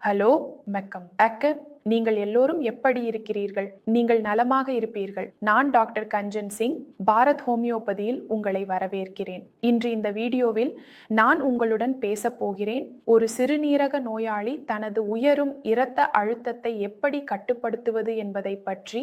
Hello? மெக்கம் அக்க நீங்கள் எல்லோரும் எப்படி இருக்கிறீர்கள்? நீங்கள் நலமாக இருப்பீர்கள். நான் டாக்டர் கஞ்சன் சிங் பாரத் ஹோமியோபதியில் உங்களை வரவேற்கிறேன். இன்று இந்த வீடியோவில் நான் உங்களுடன் பேசப் போகிறேன். ஒரு சிறுநீரக நோயாளி தனது உயரும் இரத்த அழுத்தத்தை எப்படி கட்டுப்படுத்துவது என்பதை பற்றி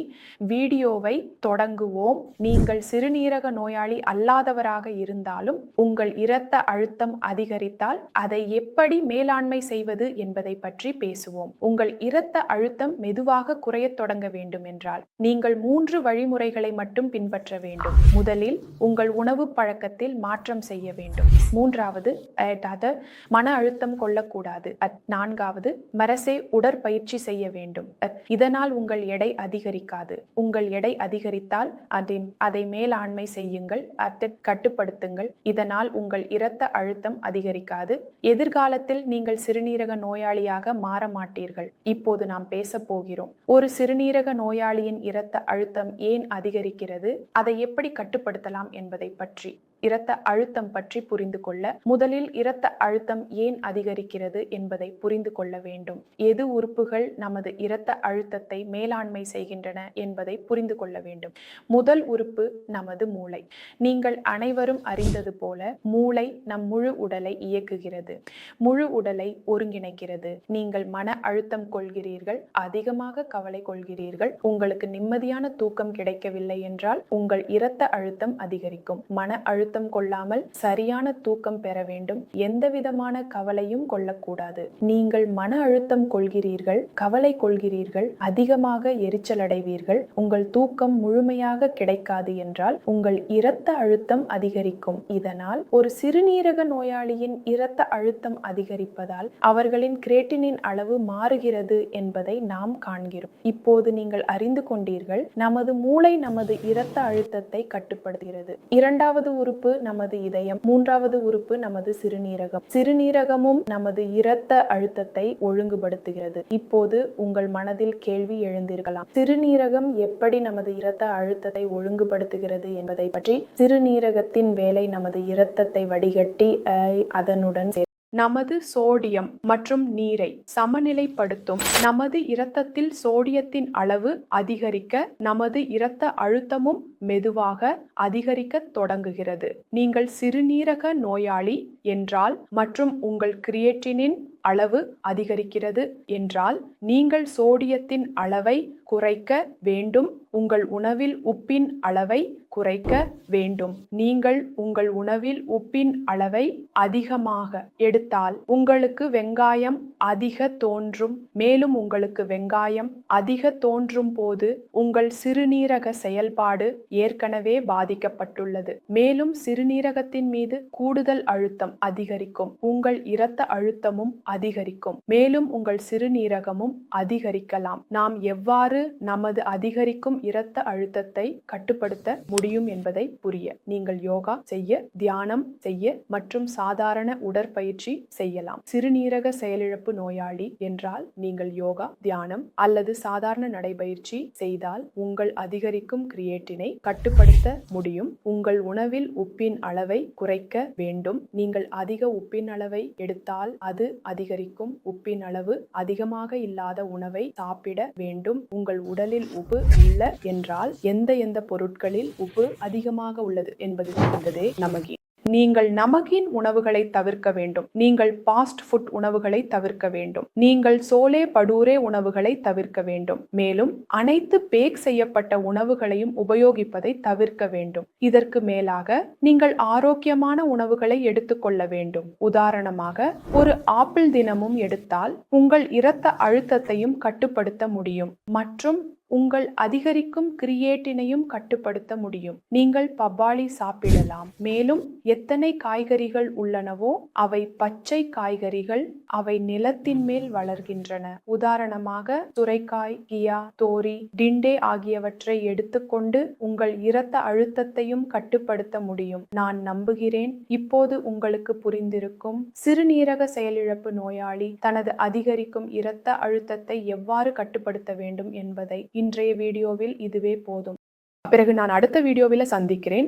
வீடியோவை தொடங்குவோம். நீங்கள் சிறுநீரக நோயாளி அல்லாதவராக இருந்தாலும் உங்கள் இரத்த அழுத்தம் அதிகரித்தால் அதை எப்படி மேலாண்மை செய்வது என்பதை பற்றி பேசுவோம். உங்கள் இரத்த அழுத்தம் மெதுவாக குறையத் தொடங்க வேண்டும் என்றால் நீங்கள் மூன்று வழிமுறைகளை மட்டும் பின்பற்ற வேண்டும். முதலில் உங்கள் உணவு பழக்கத்தில் மாற்றம் செய்ய வேண்டும். மூன்றாவது அதாவது மன அழுத்தம் கொள்ளக்கூடாது. நான்காவது மரசே உடற்பயிற்சி செய்ய வேண்டும். இதனால் உங்கள் எடை அதிகரிக்காது. உங்கள் எடை அதிகரித்தால் அதை அதை மேலாண்மை செய்யுங்கள். அதை கட்டுப்படுத்துங்கள். இதனால் உங்கள் இரத்த அழுத்தம் அதிகரிக்காது. எதிர்காலத்தில் நீங்கள் சிறுநீரக நோயாளியாக மாற மாட்டீர்கள். இப்போது நாம் பேச போகிறோம். ஒரு சிறுநீரக நோயாளியின் இரத்த அழுத்தம் ஏன் அதிகரிக்கிறது? அதை எப்படி கட்டுப்படுத்தலாம் என்பதை பற்றி. இரத்த அழுத்தம் பற்றி புரிந்து கொள்ள முதலில் இரத்த அழுத்தம் ஏன் அதிகரிக்கிறது என்பதை புரிந்து கொள்ள வேண்டும். எது உறுப்புகள் நமது இரத்த அழுத்தத்தை மேலாண்மை செய்கின்றன என்பதை புரிந்து கொள்ள வேண்டும். முதல் உறுப்பு நமது மூளை. நீங்கள் அனைவரும் அறிந்தது போல மூளை நம் முழு உடலை இயக்குகிறது. முழு உடலை ஒருங்கிணைக்கிறது. நீங்கள் மன அழுத்தம் கொள்கிறீர்கள் அதிகமாக கவலை கொள்கிறீர்கள் உங்களுக்கு நிம்மதியான தூக்கம் கிடைக்கவில்லை என்றால் உங்கள் இரத்த அழுத்தம் அதிகரிக்கும். மன அழுத்தம் கொள்ளாமல் சரியான தூக்கம் பெற வேண்டும். எந்த விதமான கவலையும் கொள்ளக்கூடாது. நீங்கள் மன அழுத்தம் கொள்கிறீர்கள் கவலை கொள்கிறீர்கள் அதிகமாக எரிச்சல் அடைவீர்கள். உங்கள் தூக்கம் முழுமையாக கிடைக்காது என்றால் உங்கள் இரத்த அழுத்தம் அதிகரிக்கும். இதனால் ஒரு சிறுநீரக நோயாளியின் இரத்த அழுத்தம் அதிகரிப்பதால் அவர்களின் கிரேட்டினின் அளவு மாறுகிறது என்பதை நாம் காண்கிறோம். இப்போது நீங்கள் அறிந்து கொண்டீர்கள் நமது மூளை நமது இரத்த அழுத்தத்தை கட்டுப்படுத்துகிறது. இரண்டாவது உறுப்பு நமது இதயம். மூன்றாவது உறுப்பு நமது சிறுநீரகம். சிறுநீரகமும் நமது இரத்த அழுத்தத்தை ஒழுங்குபடுத்துகிறது. இப்போது உங்கள் மனதில் கேள்வி எழுந்திருக்கலாம். சிறுநீரகம் எப்படி நமது இரத்த அழுத்தத்தை ஒழுங்குபடுத்துகிறது என்பதை பற்றி சிறுநீரகத்தின் வேலை நமது இரத்தத்தை வடிகட்டி அஹ், அதனுடன் நமது சோடியம் மற்றும் நீரை சமநிலைப்படுத்தும் நமது இரத்தத்தில் சோடியத்தின் அளவு அதிகரிக்க நமது இரத்த அழுத்தமும் மெதுவாக அதிகரிக்க தொடங்குகிறது. நீங்கள் சிறுநீரக நோயாளி என்றால் மற்றும் உங்கள் கிரியேட்டினின் அளவு அதிகரிக்கிறது என்றால் நீங்கள் சோடியத்தின் அளவை குறைக்க வேண்டும் உங்கள் உணவில் உப்பின் அளவை குறைக்க வேண்டும். நீங்கள் உங்கள் உணவில் உப்பின் அளவை அதிகமாக எடுத்தால் உங்களுக்கு வெங்காயம் அதிக தோன்றும் மேலும் உங்களுக்கு வெங்காயம் அதிக தோன்றும் போது உங்கள் சிறுநீரக செயல்பாடு ஏற்கனவே பாதிக்கப்பட்டுள்ளது. மேலும் சிறுநீரகத்தின் மீது கூடுதல் அழுத்தம் அதிகரிக்கும். உங்கள் இரத்த அழுத்தமும் அதிகரிக்கும். மேலும் உங்கள் சிறுநீரகமும் அதிகரிக்கலாம். நாம் எவ்வாறு நமது அதிகரிக்கும் இரத்த அழுத்தத்தை கட்டுப்படுத்த முடியும் என்பதை புரிய. நீங்கள் யோகா செய்ய தியானம் செய்ய மற்றும் சாதாரண உடற்பயிற்சி செய்யலாம். சிறுநீரக செயலிழப்பு நோயாளி என்றால் நீங்கள் யோகா தியானம் அல்லது சாதாரண நடைபயிற்சி செய்தால் உங்கள் அதிகரிக்கும் கிரியேட்டினை கட்டுப்படுத்த முடியும். உங்கள் உணவில் உப்பின் அளவை குறைக்க வேண்டும். நீங்கள் அதிக உப்பின் அளவை எடுத்தால் அது அதிகரிக்கும் உப்பின் அளவு அதிகமாக இல்லாத உணவை சாப்பிட வேண்டும். உங்கள் உடலில் உப்பு இல்லை என்றால் எந்த எந்த பொருட்களில் உப்பு அதிகமாக உள்ளது என்பது என்பதே நமக்கு. நீங்கள் நமகின் உணவுகளை தவிர்க்க வேண்டும். நீங்கள் பாஸ்ட் ஃபுட் உணவுகளை தவிர்க்க வேண்டும். நீங்கள் சோலே படூரே உணவுகளை தவிர்க்க வேண்டும். மேலும் அனைத்து பேக் செய்யப்பட்ட உணவுகளையும் உபயோகிப்பதை தவிர்க்க வேண்டும். இதற்கு மேலாக நீங்கள் ஆரோக்கியமான உணவுகளை எடுத்துக்கொள்ள வேண்டும். உதாரணமாக ஒரு ஆப்பிள் தினமும் எடுத்தால் உங்கள் இரத்த அழுத்தத்தையும் கட்டுப்படுத்த முடியும். மற்றும் உங்கள் அதிகரிக்கும் கிரியேட்டினையும் கட்டுப்படுத்த முடியும். நீங்கள் பப்பாளி சாப்பிடலாம். மேலும் எத்தனை காய்கறிகள் உள்ளனவோ அவை பச்சை காய்கறிகள் அவை நிலத்தின் மேல் வளர்கின்றன. உதாரணமாக சுரைக்காய் கியா தோரி டிண்டே ஆகியவற்றை எடுத்துக்கொண்டு உங்கள் இரத்த அழுத்தத்தையும் கட்டுப்படுத்த முடியும். நான் நம்புகிறேன். இப்போது உங்களுக்கு புரிந்திருக்கும். சிறுநீரக செயலிழப்பு நோயாளி தனது அதிகரிக்கும் இரத்த அழுத்தத்தை எவ்வாறு கட்டுப்படுத்த வேண்டும் என்பதை இன்றைய வீடியோவில் இதுவே போதும். பிறகு நான் அடுத்த வீடியோவில் சந்திக்கிறேன்.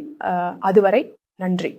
அதுவரை நன்றி.